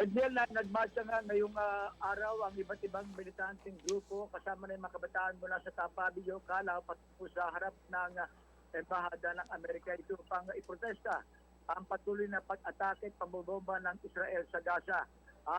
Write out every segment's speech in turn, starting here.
Edel na nagmarcha nga ngayong ah, araw ang iba't ibang militanteng grupo kasama na yung mga kabataan mula sa Tapabilyo, Calao, pati sa harap ng ah, Embahada ng Amerika ito pang iprotesta ang patuloy na pag-atake at pambobomba ng Israel sa Gaza.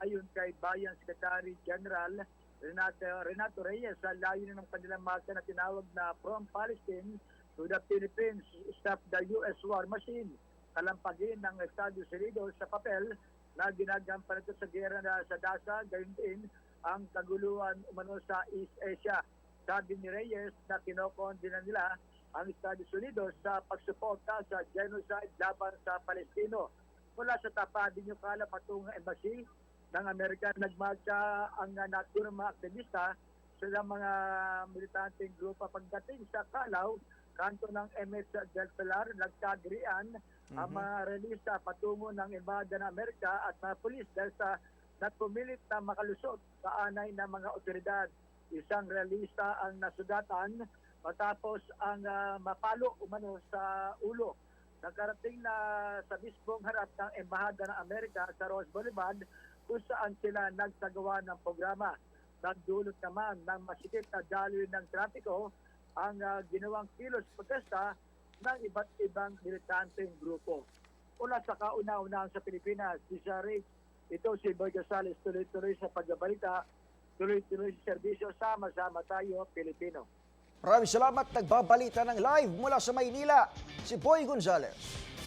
Ayon kay Bayan Secretary General Renato, Renato Reyes, sa layunin ng kanilang marcha na tinawag na From Palestine to the Philippines, Stop the U.S. War Machine. Kalampagin ng Estados Unidos sa papel na ginagampanan ito sa gera na sa Gaza, gayon din ang kaguluhan umano sa East Asia. Sabi ni Reyes na kinokondina nila ang Estados Unidos sa pagsuporta sa genocide laban sa Palestino. Mula sa tapadin yung kala patungong embassy ng Amerika, nagmarcha ang naturang mga aktivista sa mga militanteng grupo pagdating sa Kalaw, kanto ng MS Del Pilar, nagkagrian ang mga relista patungo ng Embahada ng Amerika at mga pulis dahil sa nagpumilit na makalusot sa anay ng mga otoridad. Isang realista ang nasugatan matapos ang ah, mapalo umano sa ulo. Nagkarating na sa mismong harap ng Embahada ng Amerika sa Rose Boulevard kung saan sila nagsagawa ng programa. Nagdulot naman ng masikip na daloy ng trapiko ang ah, ginawang kilos protesta ng iba't ibang militanteng grupo. Una sa kauna-unahan sa Pilipinas, si Sharif, ito si Boy Gonzales, tuloy-tuloy sa pagbabalita, tuloy-tuloy sa serbisyo, sama-sama tayo, Pilipino. Maraming salamat. Nagbabalita ng live mula sa Maynila, si Boy Gonzales.